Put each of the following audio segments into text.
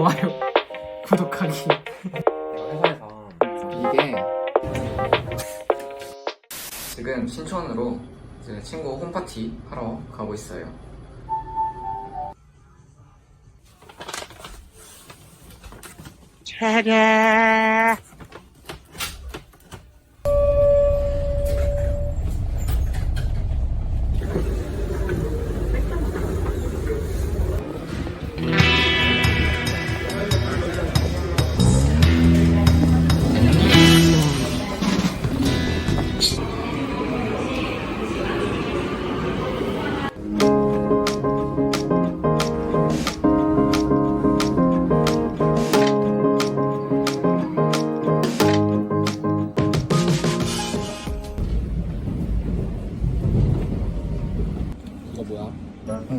좋아요, 구독하기. 회사에서 이게 지금 신촌으로 이제 친구 홈파티 하러 가고 있어요. 이거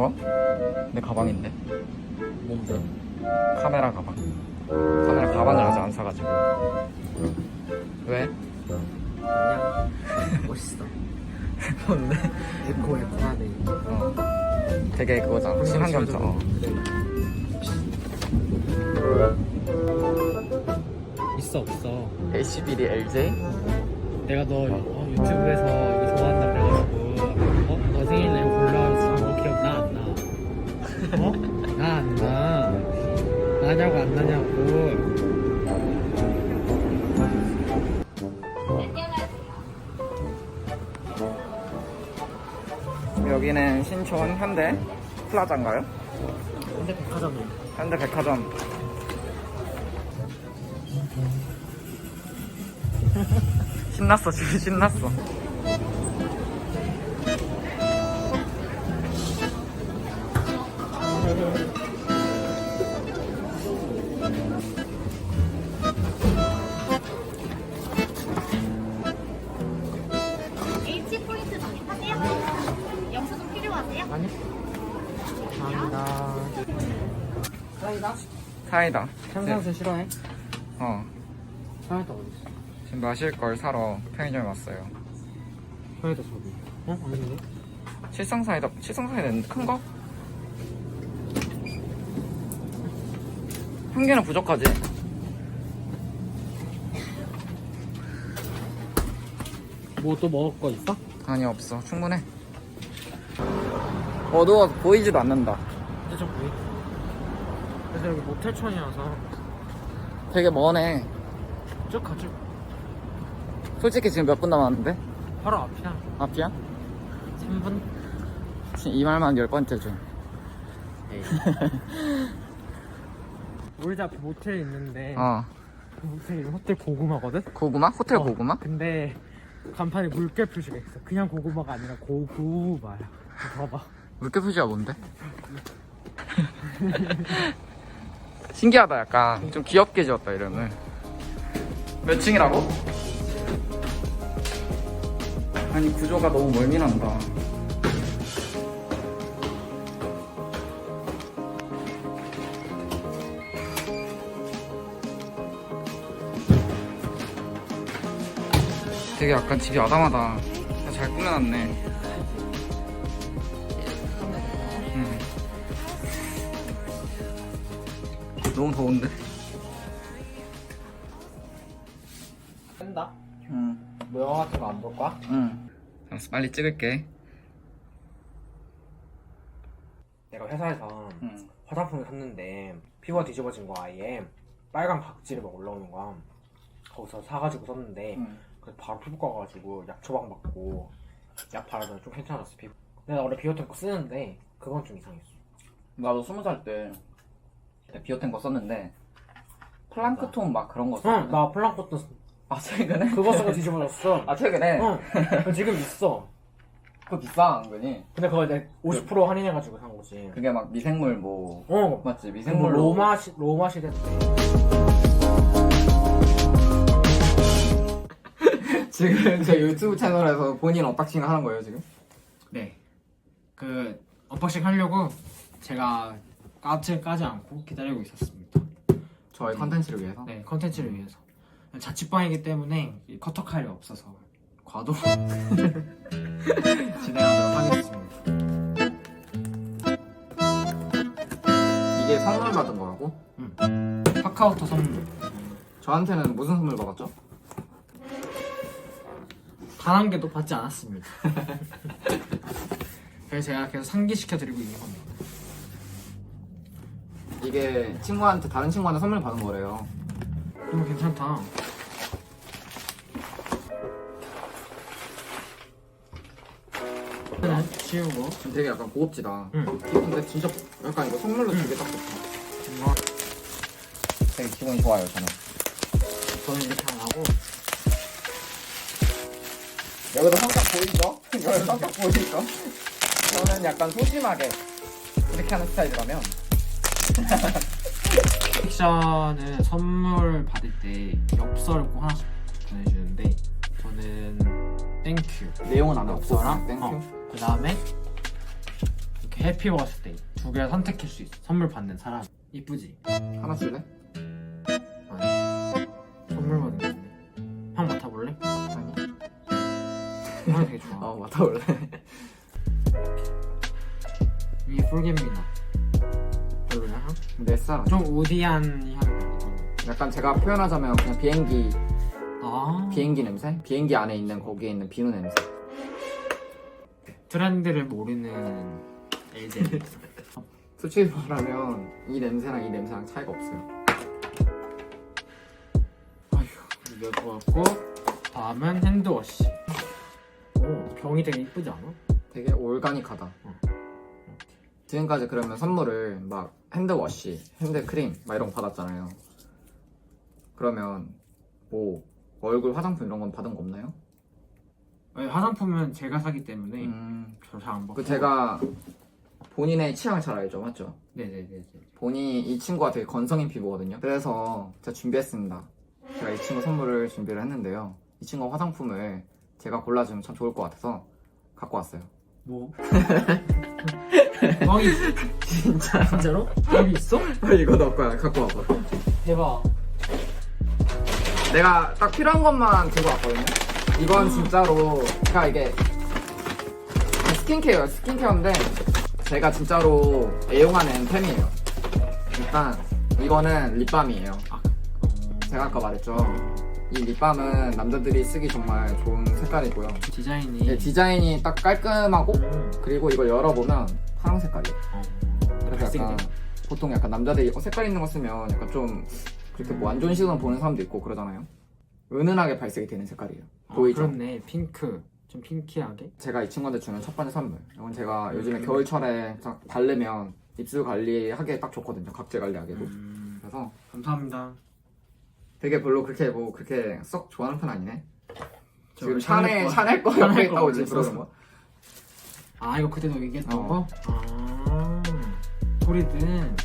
이거? 내 가방인데 뭔데? 카메라 가방. 카메라 가방을 아직 안 사가지고. 왜? 그냥 멋있어. 뭔데? 에코 에코하네. 어. 되게 그거잖아. 친환경적. 어. 있어 없어. HBD LJ? 내가 너 어, 유튜브에서 이거 좋아한다 어? 나안 나. 나냐고 안 나냐고. 여기는 신촌 현대 플라자인가요? 근데 백화점이야. 현대 백화점. 신났어, 지금 신났어. H 포인트 적립하세요. 영수증 필요하세요? 아니? 감사합니다. 사이다. 탄산수 싫어해? 어. 사이다 어딨어? 지금 마실 걸 사러 편의점에 왔어요. 사이다 저기. 어? 아닌데? 칠성 사이다, 칠성 사이다는 큰 거? 한 개는 부족하지? 뭐 또 먹을 거 있어? 아니, 없어. 충분해. 어두워서 보이지도 않는다. 좀 보이. 그래서 여기 모텔촌이라서 되게 머네. 쭉 가죠. 솔직히 지금 몇 분 남았는데? 바로 앞이야. 앞이야? 3분? 지금 이 말만 열 번째 중. 우리 집 앞에 모텔 있는데 어. 그 모텔 이름 호텔 고구마거든? 고구마? 호텔 어, 고구마? 근데 간판에 물개 표시가 있어. 그냥 고구마가 아니라 고구마야. 봐봐. 물개 표시가 뭔데? 신기하다, 약간. 좀 귀엽게 지었다, 이름을. 몇 층이라고? 아니, 구조가 너무 멀미난다. 되게 약간 집이 아담하다. 잘 꾸며놨네. 음. 너무 더운데? 뺀다. 응. 뭐 영화 같은 거 안 볼 거야? 응. 알았어, 빨리 찍을게. 내가 회사에서 응. 화장품을 샀는데 피부가 뒤집어진 거 아예 빨간 각질이 막 올라오는 거야 거기서 사가지고 썼는데 응. 그래서 바로 피부과 가가지고 약 처방 받고 약 바르더니 좀 괜찮았어 피부 내가 원래 비오텐 거 쓰는데 그건 좀 이상했어 나도 스무 살 때 비오텐 거 썼는데 플랑크톤 막 그런 거 썼거든. 응나 플랑크톤 쓰- 아 최근에? 그거 쓰고 뒤집어졌어 아 최근에? 응 지금 있어 그거 비싸 은근히. 근데 그거 내가 50% 할인해가지고 산 거지 그게 막 미생물 뭐 어 맞지 뭐 미생물로. 로마 시 로마 시대 때 지금 제 유튜브 채널에서 본인 언박싱을 하는 거예요 지금? 네. 그 언박싱 하려고 제가 까지 까지 않고 기다리고 있었습니다. 저의 컨텐츠를 위해서. 네, 컨텐츠를 위해서. 자취방이기 때문에 이 커터 칼이 없어서 과도 진행하도록 하겠습니다. 이게 선물 받은 거라고? 응. 카카오톡 선물. 저한테는 무슨 선물 받았죠? 단 한 개도 받지 않았습니다. 그래서 제가 계속 상기시켜 드리고 있는 겁니다. 이게 친구한테 다른 친구한테 선물 받은 거래요. 너무 괜찮다. 하나 치우고. 지금 되게 약간 고급지다. 응. 근데 진짜 약간 이거 선물로 주기 딱 좋다. 정말 되게 기분이 좋아요 저는. 저는 이렇게 안 하고. 여기도 성격 보이죠? 여기 성격 보이죠? 저는 약간 소심하게 이렇게 하는 스타일이라면 픽션은 선물 받을 때 엽서를 꼭 하나씩 보내주는데 저는 땡큐 내용은 안 엽서랑 땡큐. 어, 그 다음에 이렇게 해피 버스데이 두 개를 선택할 수 있어 선물 받는 사람 이쁘지? 하나 줄래? 어 맡아볼래? 이게 폴겐미나 별로야 형? 내 사람. 좀 우디한 나고 약간 제가 표현하자면 그냥 비행기 아 비행기 냄새? 비행기 안에 있는 거기에 있는 비누 냄새. 트렌드를 모르는 엘제 솔직히 말하면 이 냄새랑 이 냄새랑 차이가 없어요. 아휴 이거 좋았고 다음은 핸드워시 오 병이 되게 이쁘지 않아? 되게 올가닉하다. 응. 지금까지 그러면 선물을 막 핸드워시, 핸드크림 막 이런 거 받았잖아요. 그러면 뭐 얼굴 화장품 이런 건 받은 거 없나요? 아니, 화장품은 제가 사기 때문에 음, 저잘안 받고 그 제가 본인의 취향을 잘 알죠, 맞죠? 네네네 본인이 이 친구가 되게 건성인 피부거든요. 그래서 제가 준비했습니다. 제가 이 친구 선물을 준비를 했는데요. 이 친구 화장품을 제가 골라주면 참 좋을 것 같아서 갖고 왔어요. 뭐? 뻥이 진짜? 진짜로? 뻥이 있어? 이거 넣을 거야. 갖고 와봐. 대박 내가 딱 필요한 것만 들고 왔거든요. 이건 진짜로 제가 이게 스킨케어, 스킨케어인데 제가 진짜로 애용하는 템이에요. 일단 이거는 립밤이에요. 제가 아까 말했죠. 이 립밤은 남자들이 쓰기 정말 좋은 색깔이고요. 디자인이 네, 디자인이 딱 깔끔하고 음. 그리고 이걸 열어보면 파란 색깔이에요. 어. 그래서 발색이 약간 돼? 보통 약간 남자들이 어, 색깔 있는 거 쓰면 약간 좀 그렇게 뭐 안 좋은 시선 보는 사람도 있고 그러잖아요. 은은하게 발색이 되는 색깔이에요. 어, 보이죠? 그렇네 핑크 좀 핑키하게 제가 이 친구한테 주는 첫 번째 선물. 이건 제가 요즘에 음. 겨울철에 딱 바르면 입술 관리하기에 딱 좋거든요. 각질 관리하기도. 음, 그래서 감사합니다 되게 별로 그렇게 뭐 그렇게 썩 좋아하는 편 아니네. 저 지금 샤넬 샤넬 거- 샤넬 거 샤넬 옆에 거 있다고 지금 올렸어. 그러는 거. 아 이거 그때 너 얘기했던 어. 거? 아 소리든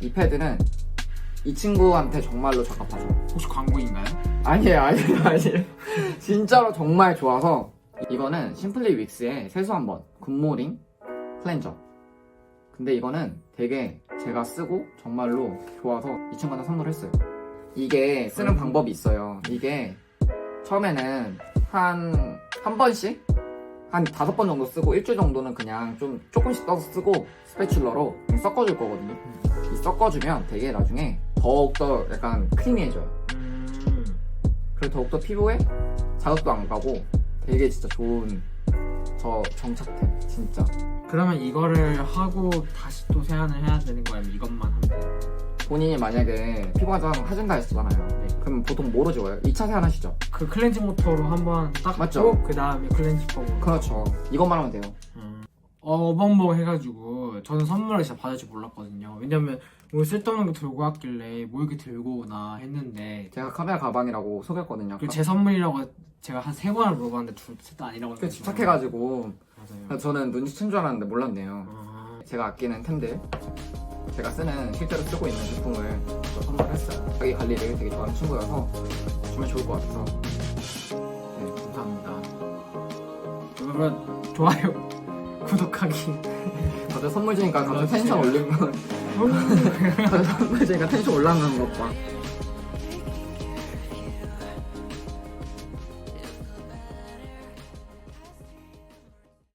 이 패드는 이 친구한테 정말로 적합하죠. 혹시 광고인가요? 아니에요, 아니에요, 아니에요. 진짜로 정말 좋아서 이거는 심플리 윅스의 세수 한 번 굿모닝 클렌저. 근데 이거는 되게 제가 쓰고 정말로 좋아서 이 친구한테 선물했어요. 이게 쓰는 음. 방법이 있어요. 이게 처음에는 한 한 번씩 한 다섯 번 정도 쓰고 일주일 정도는 그냥 좀 조금씩 떠서 쓰고 스패츌러로 그냥 섞어줄 거거든요. 이 섞어주면 되게 나중에 더욱더 약간 크리미해져요. 음, 그리고 더욱더 피부에 자극도 안 가고 되게 진짜 좋은 저 정착템 진짜 그러면 이거를 하고 다시 또 세안을 해야 되는 거야? 아니면 이것만 하면 돼요? 본인이 만약에 피부 화장 하신다 했잖아요 네. 그럼 보통 뭐로 지워요? 2차 세안하시죠? 그 클렌징 모터로 한번 닦고 맞죠? 그 다음에 클렌징 펌으로 그렇죠 이것만 하면 돼요 음. 어, 어벙벙 해가지고 저는 선물을 진짜 받을 줄 몰랐거든요 왜냐면 뭐 쓸데없는 거 들고 왔길래 뭐 이렇게 들고 오나 했는데 제가 카메라 가방이라고 속였거든요 아까. 그리고 제 선물이라고 제가 한 세 번을 물어봤는데 둘 셋 다 아니라고 그. 집착해가지고 맞아요 저는 눈치 챈 줄 알았는데 몰랐네요 아, 제가 아끼는 템들 제가 쓰는 실제로 쓰고 있는 제품을 또 선물했어요. 자기 관리를 되게 좋아하는 친구여서 주면 좋을 것 같아서. 네, 감사합니다. 여러분 좋아요 구독하기. 다들 선물 주니까 갑자기 텐션 올리면 음. 다들 선물 주니까 텐션 올라가는 것봐